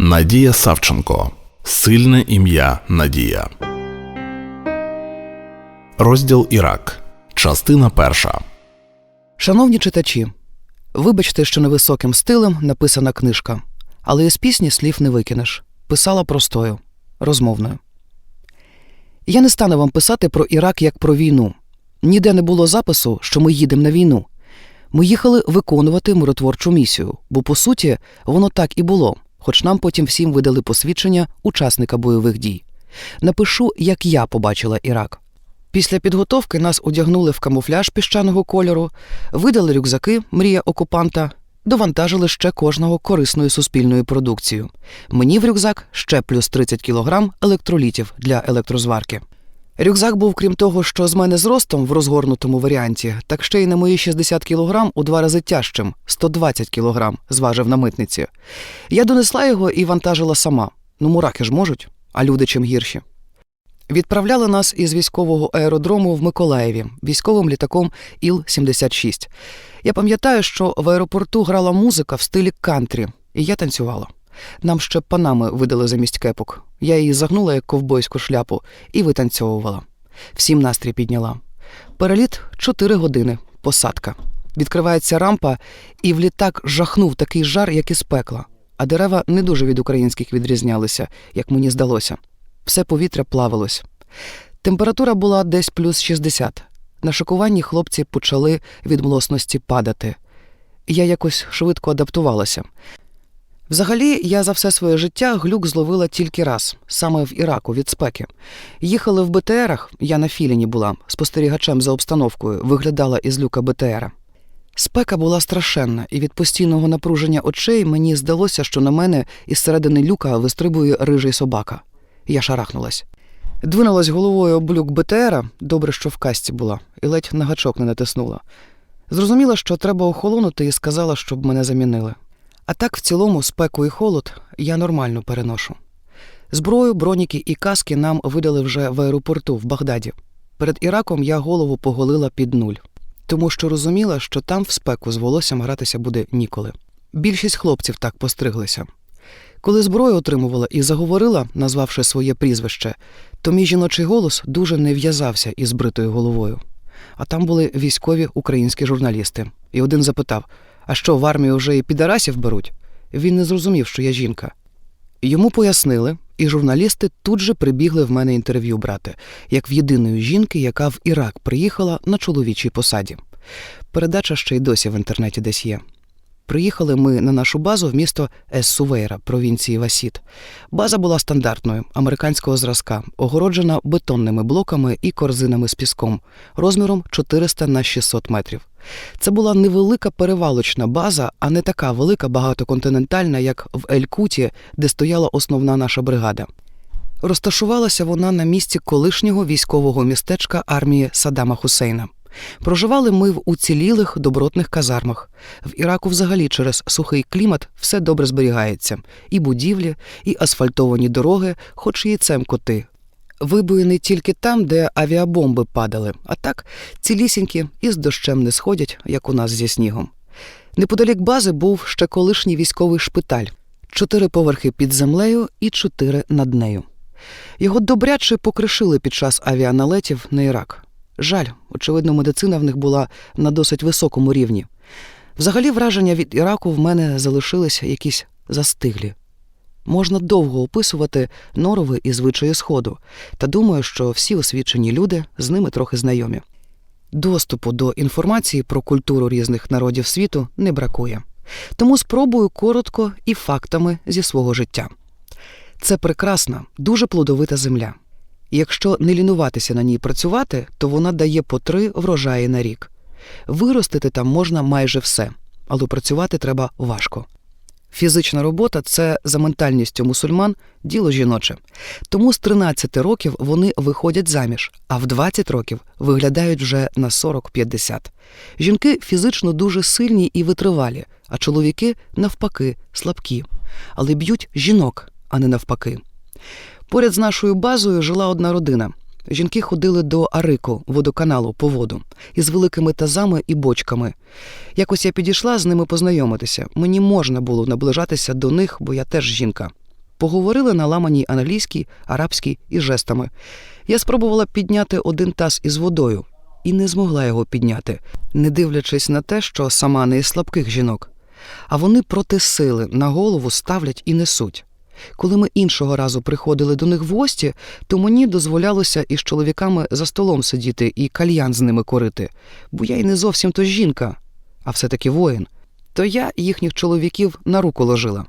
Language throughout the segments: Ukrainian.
Надія Савченко. Сильне ім'я Надія. Розділ Ірак. Частина перша. Шановні читачі, вибачте, що невисоким стилем написана книжка, але із пісні слів не викинеш. Писала простою, розмовною. Я не стану вам писати про Ірак як про війну. Ніде не було запису, що ми їдемо на війну. Ми їхали виконувати миротворчу місію, бо по суті воно так і було, хоч нам потім всім видали посвідчення учасника бойових дій. Напишу, як я побачила Ірак. Після підготовки нас одягнули в камуфляж піщаного кольору, видали рюкзаки, мрія окупанта, довантажили ще кожного корисною суспільною продукцією. Мені в рюкзак ще плюс 30 кілограм електролітів для електрозварки. Рюкзак був, крім того, що з мене зростом в розгорнутому варіанті, так ще й на мої 60 кілограм у два рази тяжчим 120 кілограм, зважив на митниці. Я донесла його і вантажила сама. Ну, мураки ж можуть, а люди чим гірші. Відправляли нас із військового аеродрому в Миколаєві військовим літаком Іл-76. Я пам'ятаю, що в аеропорту грала музика в стилі кантрі, і я танцювала. Нам ще панами видали замість кепок. Я її загнула як ковбойську шляпу і витанцьовувала. Всім настрій підняла. Переліт 4 години, посадка. Відкривається рампа, і в літак жахнув такий жар, як із пекла. А дерева не дуже від українських відрізнялися, як мені здалося. Все повітря плавилось. Температура була десь плюс 60. На шокуванні хлопці почали від млосності падати. Я якось швидко адаптувалася. Взагалі, я за все своє життя глюк зловила тільки раз, саме в Іраку від спеки. Їхали в БТРах, я на філіні була, спостерігачем за обстановкою, виглядала із люка БТРа. Спека була страшенна, і від постійного напруження очей мені здалося, що на мене із середини люка вистрибує рижий собака. Я шарахнулась. Двинулась головою об люк БТРа, добре, що в касті була, і ледь на гачок не натиснула. Зрозуміла, що треба охолонути, і сказала, щоб мене замінили. А так, в цілому, спеку і холод я нормально переношу. Зброю, броніки і каски нам видали вже в аеропорту в Багдаді. Перед Іраком я голову поголила під нуль, тому що розуміла, що там в спеку з волоссям гратися буде ніколи. Більшість хлопців так постриглися. Коли зброю отримувала і заговорила, назвавши своє прізвище, то мій жіночий голос дуже не в'язався із бритою головою. А там були військові українські журналісти. І один запитав: А що, в армію вже і підарасів беруть? Він не зрозумів, що я жінка. Йому пояснили, і журналісти тут же прибігли в мене інтерв'ю брати, як в єдиної жінки, яка в Ірак приїхала на чоловічій посаді. Передача ще й досі в інтернеті десь є. Приїхали ми на нашу базу в місто Ес-Сувейра, провінції Васіт. База була стандартною, американського зразка, огороджена бетонними блоками і корзинами з піском, розміром 400 на 600 метрів. Це була невелика перевалочна база, а не така велика багатоконтинентальна, як в Ель-Куті, де стояла основна наша бригада. Розташувалася вона на місці колишнього військового містечка армії Саддама Хусейна. Проживали ми в уцілілих добротних казармах. В Іраку взагалі через сухий клімат все добре зберігається: і будівлі, і асфальтовані дороги, хоч яйцем коти. Вибої тільки там, де авіабомби падали, а так цілісінькі і з дощем не сходять, як у нас зі снігом. Неподалік бази був ще колишній військовий шпиталь, чотири поверхи під землею і чотири над нею. Його добряче покришили під час авіаналетів на Ірак. Жаль, очевидно, медицина в них була на досить високому рівні. Взагалі, враження від Іраку в мене залишилися якісь застиглі. Можна довго описувати норови і звичаї Сходу, та думаю, що всі освічені люди з ними трохи знайомі. Доступу до інформації про культуру різних народів світу не бракує. Тому спробую коротко і фактами зі свого життя. Це прекрасна, дуже плодовита земля. Якщо не лінуватися на ній працювати, то вона дає по три врожаї на рік. Виростити там можна майже все, але працювати треба важко. Фізична робота це за ментальністю мусульман діло жіноче. Тому з 13 років вони виходять заміж, а в 20 років виглядають вже на 40-50. Жінки фізично дуже сильні і витривалі, а чоловіки навпаки слабкі, але б'ють жінок, а не навпаки. Поряд з нашою базою жила одна родина. Жінки ходили до Арику, водоканалу по воду, із великими тазами і бочками. Якось я підійшла з ними познайомитися. Мені можна було наближатися до них, бо я теж жінка. Поговорили на ламаній англійській, арабській і жестами. Я спробувала підняти один таз із водою і не змогла його підняти, не дивлячись на те, що сама не із слабких жінок. А вони проти сили на голову ставлять і несуть. Коли ми іншого разу приходили до них в гості, то мені дозволялося із чоловіками за столом сидіти і кальян з ними корити, бо я й не зовсім то жінка, а все-таки воїн. То я їхніх чоловіків на руку ложила.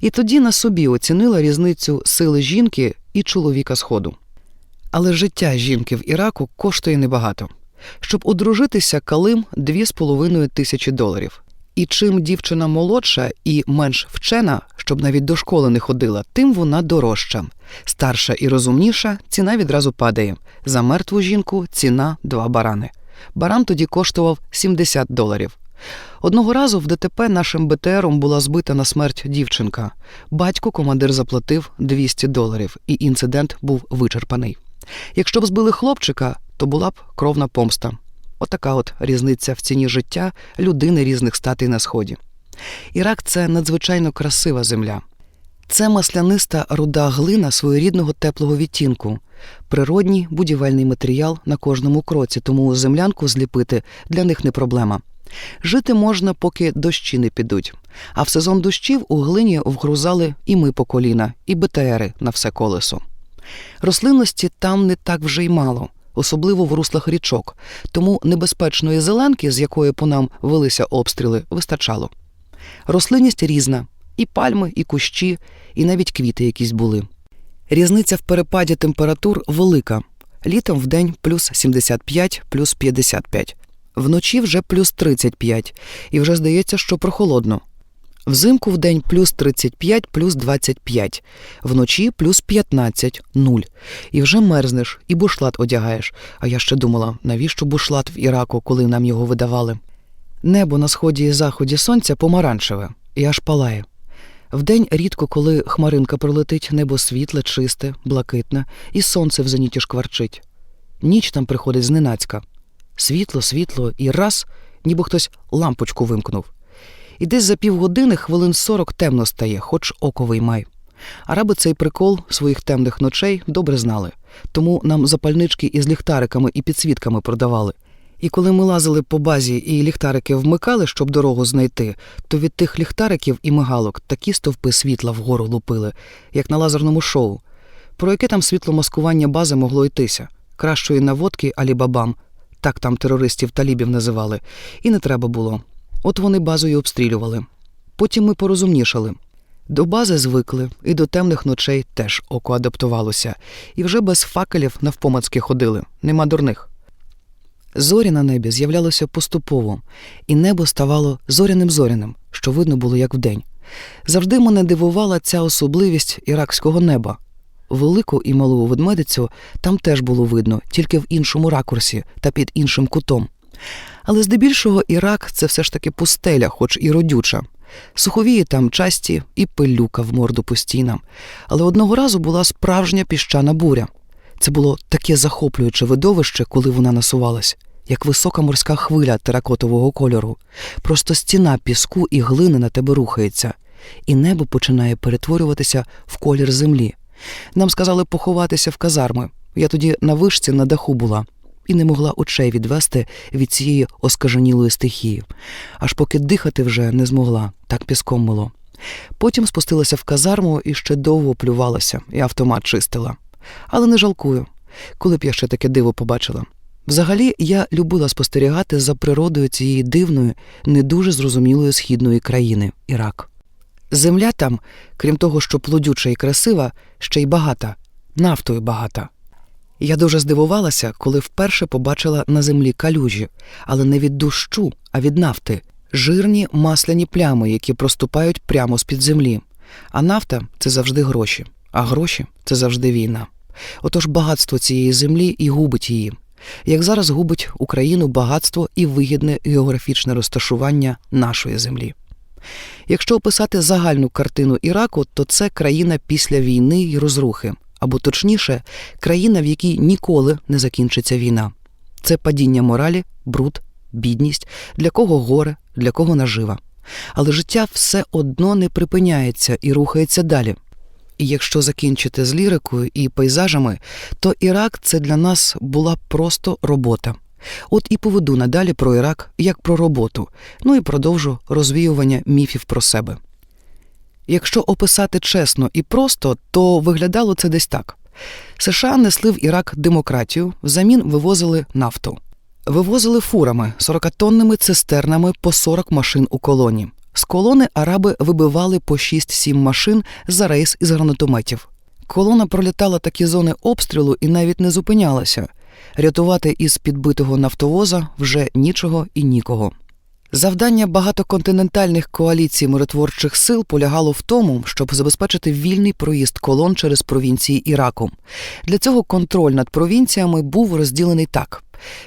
І тоді на собі оцінила різницю сили жінки і чоловіка сходу. Але життя жінки в Іраку коштує небагато. Щоб одружитися, калим 2,5 тисячі доларів. І чим дівчина молодша і менш вчена, щоб навіть до школи не ходила, тим вона дорожча. Старша і розумніша ціна відразу падає. За мертву жінку ціна два барани. Баран тоді коштував 70 доларів. Одного разу в ДТП нашим БТРом була збита на смерть дівчинка. Батько командир заплатив 200 доларів, і інцидент був вичерпаний. Якщо б збили хлопчика, то була б кровна помста. Отака от різниця в ціні життя людини різних статей на сході. Ірак це надзвичайно красива земля. Це масляниста руда глина своєрідного теплого відтінку, природній будівельний матеріал на кожному кроці, тому землянку зліпити для них не проблема. Жити можна, поки дощі не підуть. А в сезон дощів у глині вгрузали і ми по коліна, і БТРи на все колесо. Рослинності там не так вже й мало, особливо в руслах річок, тому небезпечної зеленки, з якої по нам велися обстріли, вистачало. Рослинність різна і пальми, і кущі, і навіть квіти якісь були. Різниця в перепаді температур велика. Літом в день плюс 75, плюс 55. Вночі вже плюс 35, і вже здається, що прохолодно. Взимку в день плюс 35, плюс 25, вночі плюс 15, 0. І вже мерзнеш, і бушлат одягаєш. А я ще думала, навіщо бушлат в Іраку, коли нам його видавали? Небо на сході і заході сонця помаранчеве, і аж палає. Вдень рідко, коли хмаринка пролетить, небо світле, чисте, блакитне, і сонце в зеніті шкварчить. Ніч там приходить зненацька. Світло, світло, і раз, ніби хтось лампочку вимкнув. І десь за півгодини хвилин сорок темно стає, хоч око виймай. Араби цей прикол своїх темних ночей добре знали, тому нам запальнички із ліхтариками і підсвітками продавали. І коли ми лазили по базі і ліхтарики вмикали, щоб дорогу знайти, то від тих ліхтариків і мигалок такі стовпи світла вгору лупили, як на лазерному шоу. Про яке там світломаскування бази могло йтися? Кращої наводки Алібабам, так там терористів талібів називали, і не треба було. От вони базою обстрілювали. Потім ми порозумнішали. До бази звикли, і до темних ночей теж око адаптувалося, і вже без факелів навпомацьки ходили, нема дурних. Зорі на небі з'являлося поступово, і небо ставало зоряним зоряним, що видно було як вдень. Завжди мене дивувала ця особливість іракського неба. Велику і малу ведмедицю там теж було видно, тільки в іншому ракурсі та під іншим кутом. Але здебільшого Ірак це все ж таки пустеля, хоч і родюча. Суховії там часті і пилюка в морду постійна. Але одного разу була справжня піщана буря. Це було таке захоплююче видовище, коли вона насувалась, як висока морська хвиля теракотового кольору. Просто стіна піску і глини на тебе рухається, і небо починає перетворюватися в колір землі. Нам сказали поховатися в казарми. Я тоді на вишці на даху була і не могла очей відвести від цієї оскаженілої стихії, аж поки дихати вже не змогла, так піском мило. Потім спустилася в казарму і ще довго плювалася, і автомат чистила. Але не жалкую, коли б я ще таке диво побачила. Взагалі, я любила спостерігати за природою цієї дивної, не дуже зрозумілої східної країни Ірак. Земля там, крім того, що плодюча і красива, ще й багата, нафтою багата. Я дуже здивувалася, коли вперше побачила на землі калюжі, але не від дощу, а від нафти, жирні масляні плями, які проступають прямо з-під землі. А нафта це завжди гроші, а гроші це завжди війна. Отож багатство цієї землі і губить її. Як зараз губить Україну багатство і вигідне географічне розташування нашої землі. Якщо описати загальну картину Іраку, то це країна після війни і розрухи, або точніше, країна, в якій ніколи не закінчиться війна. Це падіння моралі, бруд, бідність, для кого горе, для кого нажива. Але життя все одно не припиняється і рухається далі. І якщо закінчити з лірикою і пейзажами, то Ірак це для нас була просто робота. От і поведу надалі про Ірак як про роботу, ну і продовжу розвіювання міфів про себе. Якщо описати чесно і просто, то виглядало це десь так: США несли в Ірак демократію, взамін вивозили нафту. Вивозили фурами, 40-тонними цистернами по 40 машин у колоні. З колони араби вибивали по 6-7 машин за рейс із гранатометів. Колона пролітала такі зони обстрілу і навіть не зупинялася. Рятувати із підбитого нафтовоза вже нічого і нікого. Завдання багатоконтинентальних коаліцій миротворчих сил полягало в тому, щоб забезпечити вільний проїзд колон через провінції Іраку. Для цього контроль над провінціями був розділений так: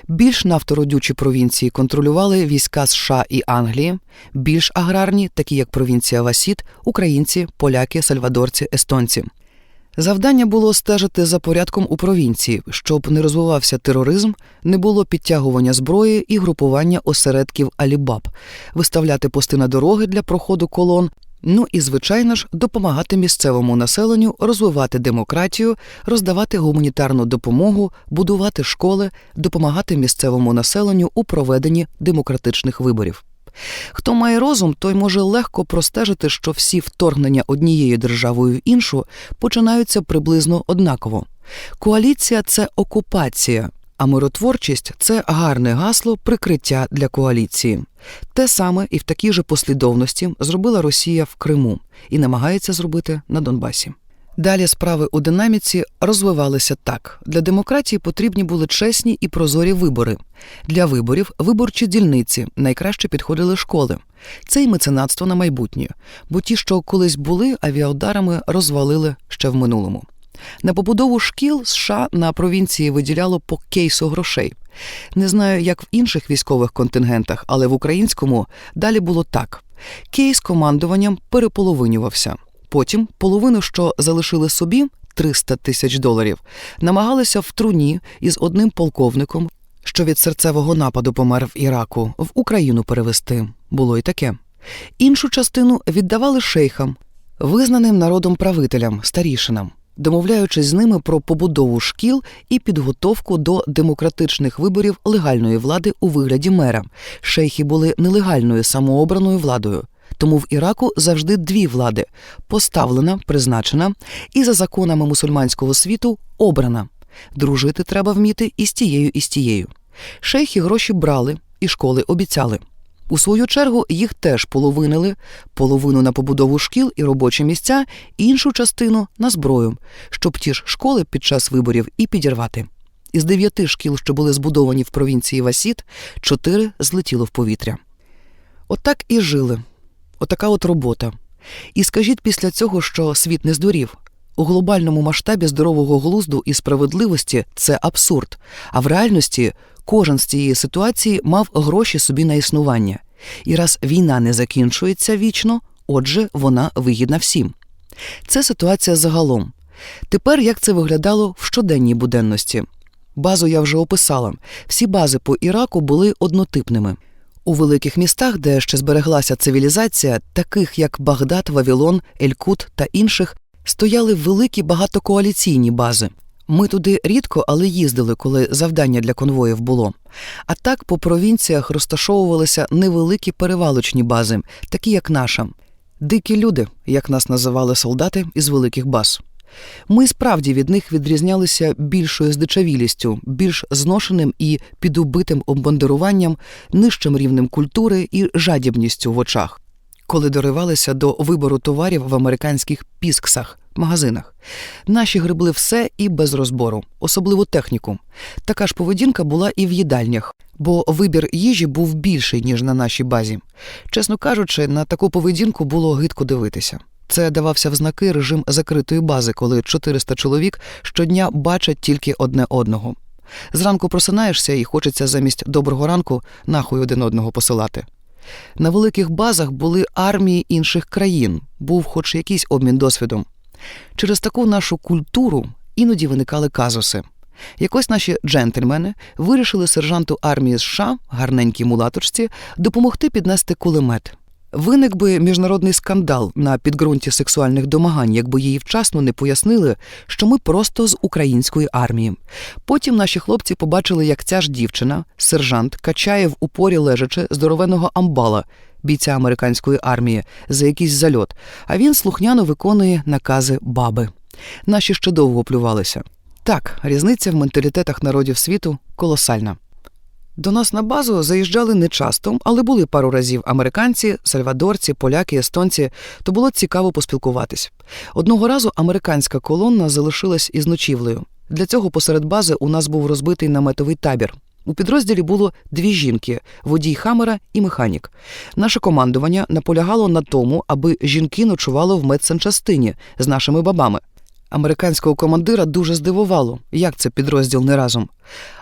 більш нафтородючі провінції контролювали війська США і Англії, більш аграрні, такі як провінція Васіт, українці, поляки, сальвадорці, естонці. Завдання було стежити за порядком у провінції, щоб не розвивався тероризм, не було підтягування зброї і групування осередків Алібаб, виставляти пости на дороги для проходу колон. Ну і, звичайно ж, допомагати місцевому населенню розвивати демократію, роздавати гуманітарну допомогу, будувати школи, допомагати місцевому населенню у проведенні демократичних виборів. Хто має розум, той може легко простежити, що всі вторгнення однією державою в іншу починаються приблизно однаково. Коаліція це окупація, а миротворчість це гарне гасло прикриття для коаліції. Те саме і в такій же послідовності зробила Росія в Криму і намагається зробити на Донбасі. Далі справи у динаміці розвивалися так: для демократії потрібні були чесні і прозорі вибори. Для виборів виборчі дільниці найкраще підходили школи. Це й меценатство на майбутнє, бо ті, що колись були, авіаударами розвалили ще в минулому. На побудову шкіл США на провінції виділяло по кейсу грошей. Не знаю, як в інших військових контингентах, але в українському далі було так: кейс командуванням переполовинювався. Потім половину, що залишили собі 300 тисяч доларів, намагалися в труні із одним полковником, що від серцевого нападу помер в Іраку, в Україну перевести. Було й таке. Іншу частину віддавали шейхам, визнаним народом правителям, старішинам, домовляючись з ними про побудову шкіл і підготовку до демократичних виборів легальної влади у вигляді мера. Шейхи були нелегальною самообраною владою. Тому в Іраку завжди дві влади поставлена, призначена і за законами мусульманського світу обрана. Дружити треба вміти і з тією, і з тією. Шейхи гроші брали і школи обіцяли. У свою чергу їх теж половинили половину на побудову шкіл і робочі місця, іншу частину на зброю, щоб ті ж школи під час виборів і підірвати. Із дев'яти шкіл, що були збудовані в провінції Васіт, чотири злетіло в повітря. Отак і жили. Отака от робота. І скажіть після цього, що світ не здурів. У глобальному масштабі здорового глузду і справедливості це абсурд. А в реальності кожен з цієї ситуації мав гроші собі на існування. І раз війна не закінчується вічно, отже, вона вигідна всім. Це ситуація загалом. Тепер як це виглядало в щоденній буденності? Базу я вже описала. Всі бази по Іраку були однотипними. У великих містах, де ще збереглася цивілізація, таких як Багдад, Вавилон, Елькут та інших, стояли великі багатокоаліційні бази. Ми туди рідко, але їздили, коли завдання для конвоїв було. А так по провінціях розташовувалися невеликі перевалочні бази, такі як наша. Дикі люди, як нас називали солдати із великих баз. Ми справді від них відрізнялися більшою здичавілістю, більш зношеним і підубитим оббандеруванням, нижчим рівнем культури і жадібністю в очах, коли доривалися до вибору товарів в американських пісксах, магазинах. Наші гребли все і без розбору, особливо техніку. Така ж поведінка була і в їдальнях, бо вибір їжі був більший, ніж на нашій базі. Чесно кажучи, на таку поведінку було гидко дивитися. Це давався в знаки режим закритої бази, коли 400 чоловік щодня бачать тільки одне одного. Зранку просинаєшся і хочеться замість доброго ранку нахуй один одного посилати. На великих базах були армії інших країн, був хоч якийсь обмін досвідом. Через таку нашу культуру іноді виникали казуси. Якось наші джентльмени вирішили сержанту армії США, гарненькій мулаточці, допомогти піднести кулемет. Виник би міжнародний скандал на підґрунті сексуальних домагань, якби їй вчасно не пояснили, що ми просто з української армії. Потім наші хлопці побачили, як ця ж дівчина, сержант, качає в упорі лежачи здоровеного амбала, бійця американської армії, за якийсь зальот, а він слухняно виконує накази баби. Наші ще довго плювалися. Так, різниця в менталітетах народів світу колосальна. До нас на базу заїжджали не часто, але були пару разів американці, сальвадорці, поляки, естонці, то було цікаво поспілкуватись. Одного разу американська колонна залишилась із ночівлею. Для цього посеред бази у нас був розбитий наметовий табір. У підрозділі було дві жінки: водій Хамера і механік. Наше командування наполягало на тому, аби жінки ночували в медсанчастині з нашими бабами. Американського командира дуже здивувало, як це підрозділ не разом,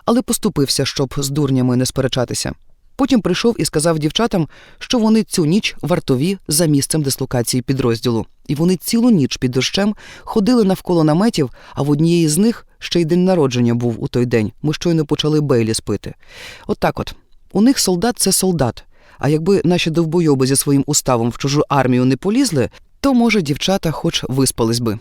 але поступився, щоб з дурнями не сперечатися. Потім прийшов і сказав дівчатам, що вони цю ніч вартові за місцем дислокації підрозділу, і вони цілу ніч під дощем ходили навколо наметів, а в однієї з них ще й день народження був у той день. Ми щойно почали Бейлі спити. От так от. У них солдат це солдат. А якби наші довбойоби зі своїм уставом в чужу армію не полізли, то може дівчата хоч виспались би.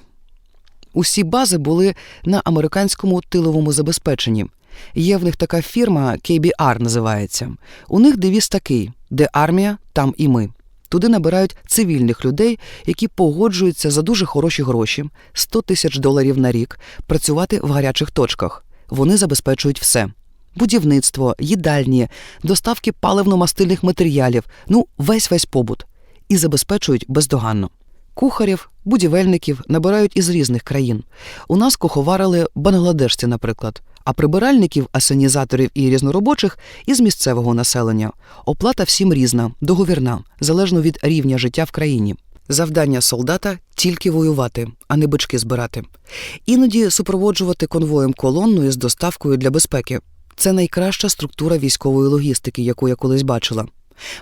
Усі бази були на американському тиловому забезпеченні. Є в них така фірма KBR називається. У них девіз такий: де армія, там і ми. Туди набирають цивільних людей, які погоджуються за дуже хороші гроші 100 тисяч доларів на рік працювати в гарячих точках. Вони забезпечують все: будівництво, їдальні, доставки паливно-мастильних матеріалів, ну весь весь побут, і забезпечують бездоганно. Кухарів, будівельників набирають із різних країн. У нас куховарили бангладешці, наприклад, а прибиральників, асенізаторів і різноробочих із місцевого населення. Оплата всім різна, договірна, залежно від рівня життя в країні. Завдання солдата тільки воювати, а не бички збирати. Іноді супроводжувати конвоєм колонну із доставкою для безпеки. Це найкраща структура військової логістики, яку я колись бачила.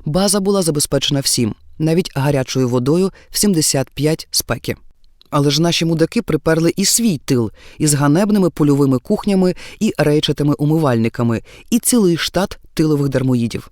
База була забезпечена всім, навіть гарячою водою в 75 спеки. Але ж наші мудаки приперли і свій тил із ганебними польовими кухнями і рейчатими умивальниками, і цілий штат тилових дармоїдів.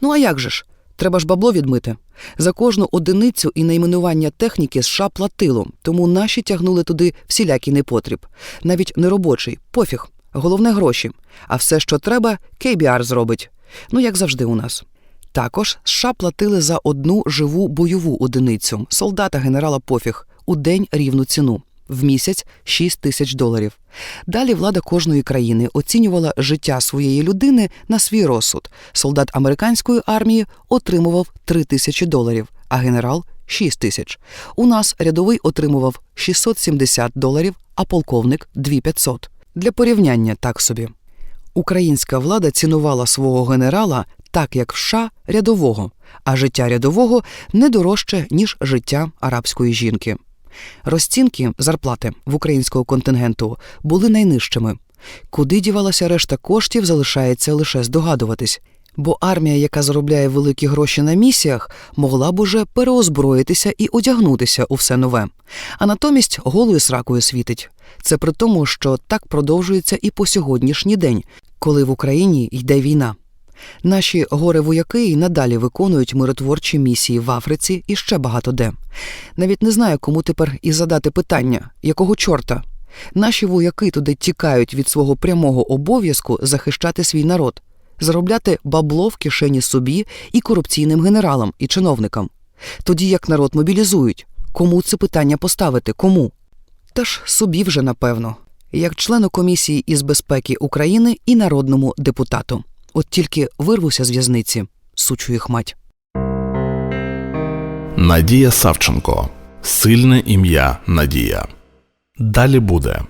Ну а як же ж? Треба ж бабло відмити. За кожну одиницю і найменування техніки США платило, тому наші тягнули туди всілякий непотріб. Навіть неробочий, пофіг. Головне гроші. А все, що треба, KBR зробить. Ну, як завжди у нас. Також США платили за одну живу бойову одиницю солдата генерала Пофіг у день рівну ціну. В місяць 6 тисяч доларів. Далі влада кожної країни оцінювала життя своєї людини на свій розсуд. Солдат американської армії отримував 3 тисячі доларів, а генерал 6 тисяч. У нас рядовий отримував 670 доларів, а полковник 2500. Для порівняння так собі. Українська влада цінувала свого генерала так, як в США рядового, а життя рядового не дорожче, ніж життя арабської жінки. Розцінки зарплати в українського контингенту були найнижчими. Куди дівалася решта коштів, залишається лише здогадуватись. Бо армія, яка заробляє великі гроші на місіях, могла б уже переозброїтися і одягнутися у все нове, а натомість голою сракою світить. Це при тому, що так продовжується і по сьогоднішній день, коли в Україні йде війна. Наші горе-вояки й надалі виконують миротворчі місії в Африці і ще багато де. Навіть не знаю, кому тепер і задати питання, якого чорта. Наші вояки туди тікають від свого прямого обов'язку захищати свій народ, заробляти бабло в кишені собі і корупційним генералам і чиновникам. Тоді як народ мобілізують, кому це питання поставити? Кому? Та ж собі вже напевно, як члену комісії із безпеки України і народному депутату. От тільки вирвуся з в'язниці, сучу їх мать. Надія Савченко. Сильне ім'я Надія. Далі буде.